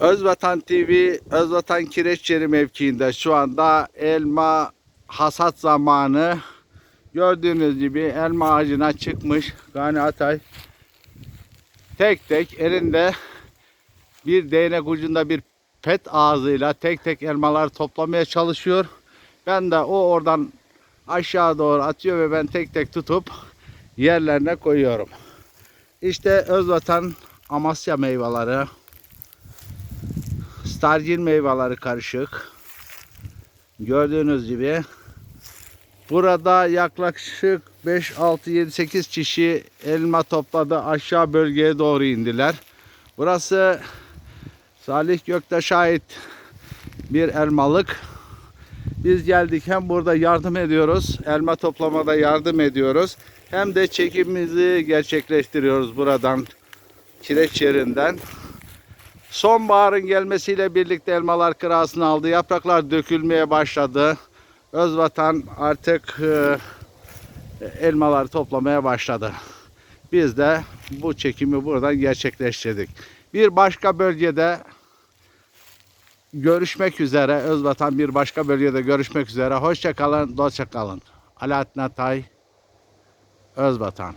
Özvatan TV, Özvatan Kireçyeri mevkiinde şu anda elma hasat zamanı. Gördüğünüz gibi elma ağacına çıkmış Gani Atay. Tek tek elinde bir değnek ucunda bir pet ağzıyla tek tek elmalar toplamaya çalışıyor. Ben de o oradan aşağı doğru atıyor ve ben tek tek tutup yerlerine koyuyorum. İşte Özvatan Amasya meyveleri. Stargin meyveleri karışık. Gördüğünüz gibi burada yaklaşık 5 6 7 8 kişi elma topladı. Aşağı bölgeye doğru indiler. Burası Salih Göktaş'a ait bir elmalık. Biz geldik hem burada yardım ediyoruz. Elma toplamada yardım ediyoruz. Hem de çekimimizi gerçekleştiriyoruz buradan kireç yerinden. Sonbaharın gelmesiyle birlikte elmalar kırasını aldı. Yapraklar dökülmeye başladı. Özvatan artık e, elmaları toplamaya başladı. Biz de bu çekimi buradan gerçekleştirdik. Bir başka bölgede görüşmek üzere. Özvatan bir başka bölgede görüşmek üzere. Hoşça kalın, kalın. Alaaddin Atay, Özvatan.